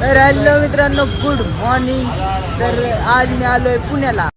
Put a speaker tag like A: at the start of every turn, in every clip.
A: तर हॅलो मित्रांनो good morning. तर आज मी आलोय पुण्याला.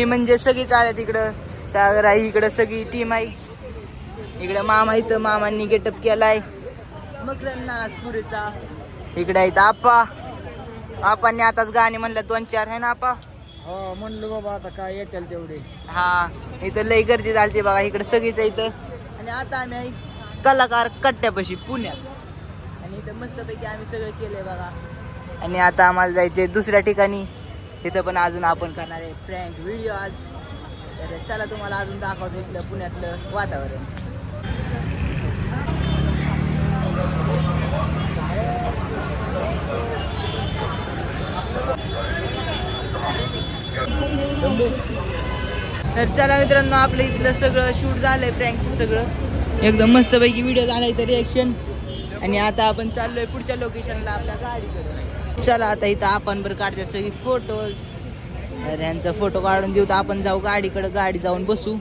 A: मी म्हणजे सगळीच आल्या तिकडं. सागर आहे इकडं सगळी टीम आहे. इकडं मामा इथं मामांनी गेटअप केलाय. पुरेचा. इकडे आहेत आप्पा. आपांनी आताच गाणे म्हणलं दोन चार आहे ना आप्पा?
B: हो म्हणलो बाबा आता काय येतील तेवढे.
A: हा इथं लय गर्दी झालती बघा इकडे सगळीच आहे इथं. आणि आता आम्ही आहे कलाकार कट्ट्यापाशी पुण्यात. आणि इथं मस्तपैकी आम्ही सगळं केलंय बघा. आणि आता आम्हाला जायचंय दुसऱ्या ठिकाणी. तिथं पण अजून आपण करणार आहे फ्रँक व्हिडिओ आज. तर चला तुम्हाला अजून दाखवतो इथलं पुण्यातलं वातावरण. तर चला मित्रांनो आपलं इथलं सगळं शूट झालंय फ्रँकचं सगळं. एकदम मस्तपैकी व्हिडिओ झालाय तर रिॲक्शन आणि आता आपण चाललोय पुढच्या लोकेशनला आपल्या गाडीकडे. चला आता इथं आपण बरं काढते सगळी फोटोज तर यांचा फोटो काढून देऊ तर आपण जाऊ गाडीकडे गाडी जाऊन बसू.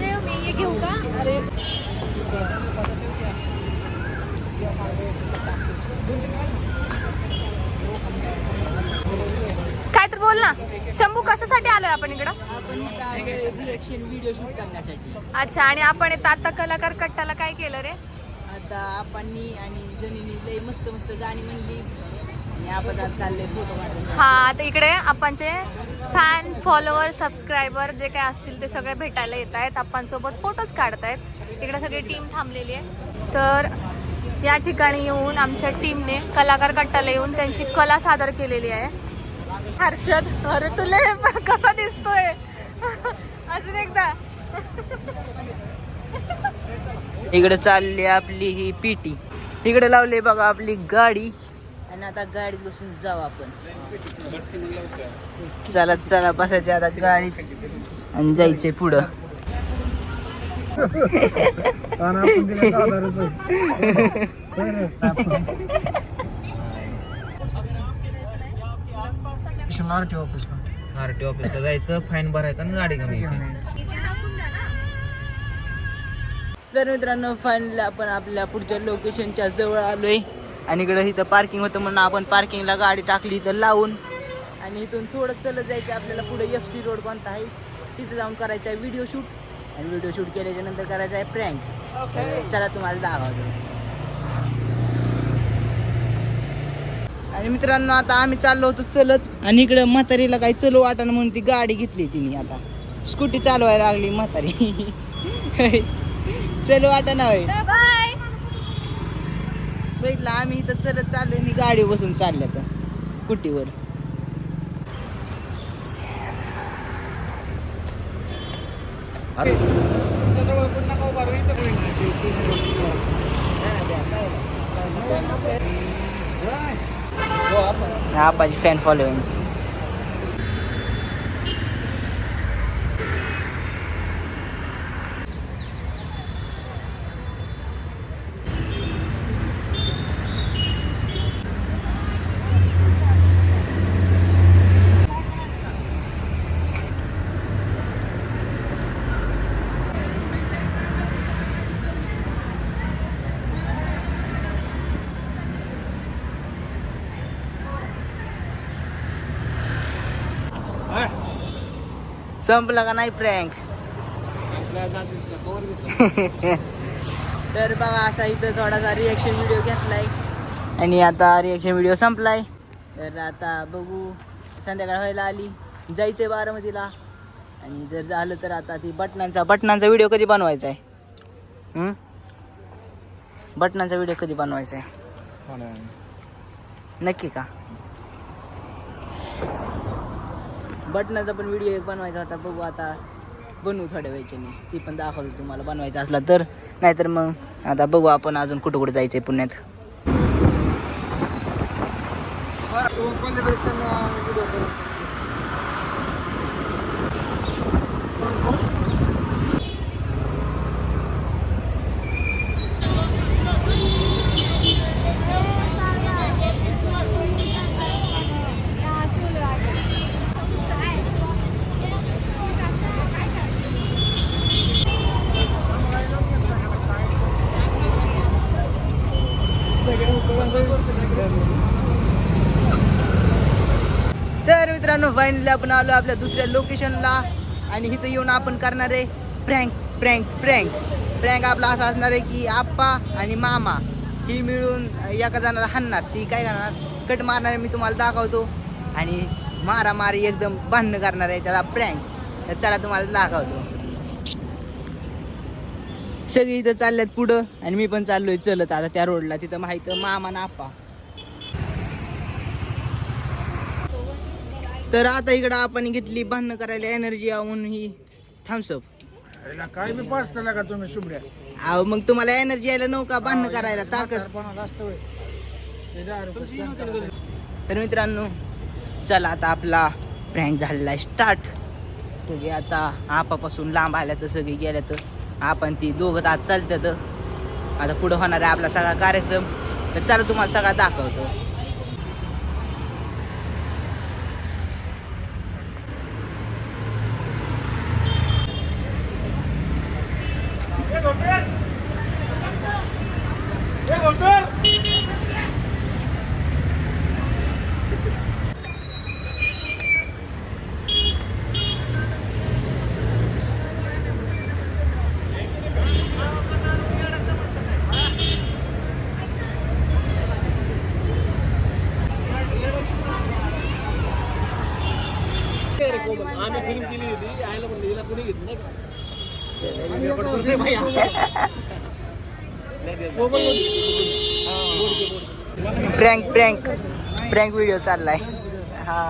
C: देव मी घेऊ का अरे काय तर बोल ना. शंभू कशासाठी आलोय आपण इकडं?
A: आपण इथं आलोय रिॲक्शन व्हिडिओ शूट करण्यासाठी.
C: अच्छा आणि आपण इथं आता कलाकार कट्टाला काय केलं रे?
A: आता आपांनी आणि जणीनी लय मस्त मस्त गाणी म्हणली. आणि आपण आज चाललंय फोटो काढायला
C: हा आता इकडे आपणचे फॅन फॉलोअर सबस्क्रायबर जे काय असतील ते सगळे भेटायला येत आहेत. आपणसोबत फोटोज काढतायत. इकडे सगळी टीम थांबलेली आहे. तर या ठिकाणी येऊन आमच्या टीमने कलाकार गटाला येऊन त्यांची कला सादर केलेली आहे. हर्षद अरे तुला कसा दिसतोय. अजून एकदा.
A: इकडे चालली आपली ही पीटी. इकडे लावली बघा आपली गाडी. आणि आता गाडीत बसून जाऊ आपण. चला चला बसायचे आता गाडीत. आणि जायचंय पुढं.
B: आरटी ऑफिसला
D: आरटी ऑफिसला जायचं फाईन भरायचं आणि गाडी घेऊन
A: तर मित्रांनो फायनली आपण आपल्या पुढच्या लोकेशनच्या जवळ आलोय. आणि इकडं इथं पार्किंग होतं म्हणून आपण पार्किंगला गाडी टाकली इथं लावून. आणि इथून थोडं चलत जायचं आपल्याला पुढे एफ सी रोड कोणता आहे तिथं जाऊन करायचा आहे व्हिडिओ शूट आणि व्हिडिओ शूट केल्याच्यानंतर करायचा आहे प्रँक चला तुम्हाला दाखवतो. आणि मित्रांनो आता आम्ही चाललो होतो चलत. आणि इकडं म्हातारीला काही चलो वाटाणं म्हणून ती गाडी घेतली तिने आता. स्कूटी चालवायला लागली म्हातारी. चलो वाटाणा होय.
C: बाय
A: बघितलं आम्ही इथं चलत चाललोय आणि गाडी बसून चालल्या तर कुटीवर आपाची फॅन फॉलोईंग संपला का नाही प्रँक तर बघा असा इथं थोडासा रिॲक्शन व्हिडिओ घेतलाय. आणि आता रिॲक्शन व्हिडिओ संपलाय. तर आता बघू संध्याकाळ व्हायला आली जायचंय बारामतीला. आणि जर झालं तर आता ती बटनांचा बटनांचा व्हिडिओ कधी बनवायचा आहे? बटनांचा व्हिडिओ कधी बनवायचा आहे नक्की का? बटनाचा पण व्हिडिओ एक बनवायचा होता. बघू आता. बनवू थोड्या वेळच्याने. ती पण दाखवतो तुम्हाला. बनवायचा असला तर. नाहीतर मग आता बघू आपण अजून कुठं कुठं जायचं आहे पुण्यात तर मित्रांनो फायनली आपण आलो आपल्या दुसऱ्या लोकेशनला आणि इथं येऊन आपण करणार आहे प्रँक प्रँक प्रँक प्रँक आपला असा असणार आहे की आप्पा आणि मामा. ही मिळून एका जणाला हाणणार. ती काय करणार? कट मारणार मी तुम्हाला दाखवतो. आणि मारामारी एकदम भांडणं करणार आहे त्याला प्रँक तर चला तुम्हाला दाखवतो. सगळी इथं चालल्यात पुढं. आणि मी पण चाललोय चलत आता त्या रोडला तिथं माहीत मामा ना आप्पा. तर आता इकडं आपण घेतली भांडणं करायला एनर्जी म्हणून ही. थम्सअप
B: याला काय बी पाच त्याला का तुम्ही शुभ्र्या
A: अहो मग तुम्हाला एनर्जी यायला नव्हता भांडणं करायला? ताकद.
B: म्हातारपणाला असतं होय. ते.
A: तर मित्रांनो चला आता आपला प्रँक झालेला आहे. स्टार्ट सगळे आता आपापासून लांब आल्याचं सगळे गेल्या तर आपण ती दोघं आज चालतात आता पुढं होणार आहे आपला सगळा कार्यक्रम. तर चला तुम्हाला सगळा दाखवतो. Prank prank. प्रँक व्हिडिओ चाललाय. हा.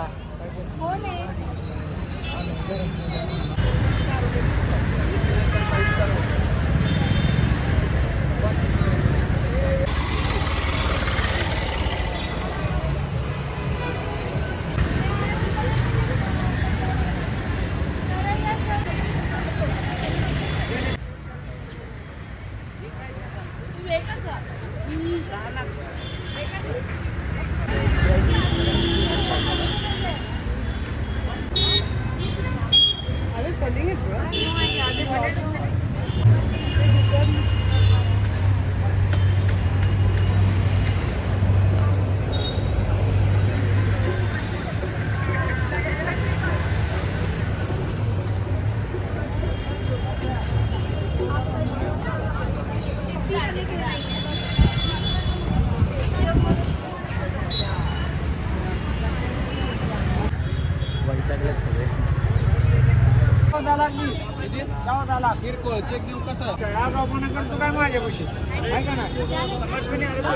B: करतो काय माझ्यापाशी ना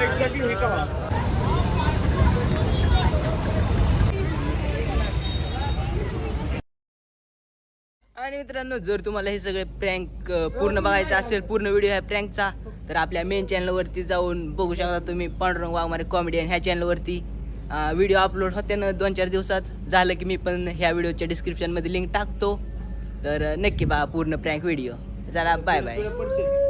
B: एक्झॅक्टली हे करा
A: आणि मित्रांनो जर तुम्हाला हे सगळे प्रँक पूर्ण बघायचं असेल पूर्ण व्हिडिओ आहे प्रँकचा तर आपल्या मेन चॅनलवरती जाऊन बघू शकता तुम्ही पांडुरंग वाघमारे कॉमेडियन ह्या चॅनलवरती व्हिडिओ अपलोड होते ना दोन चार दिवसात. झालं की मी पण ह्या व्हिडिओच्या डिस्क्रिप्शनमध्ये लिंक टाकतो. तर नक्की बा पूर्ण प्रँक व्हिडिओ चला बाय बाय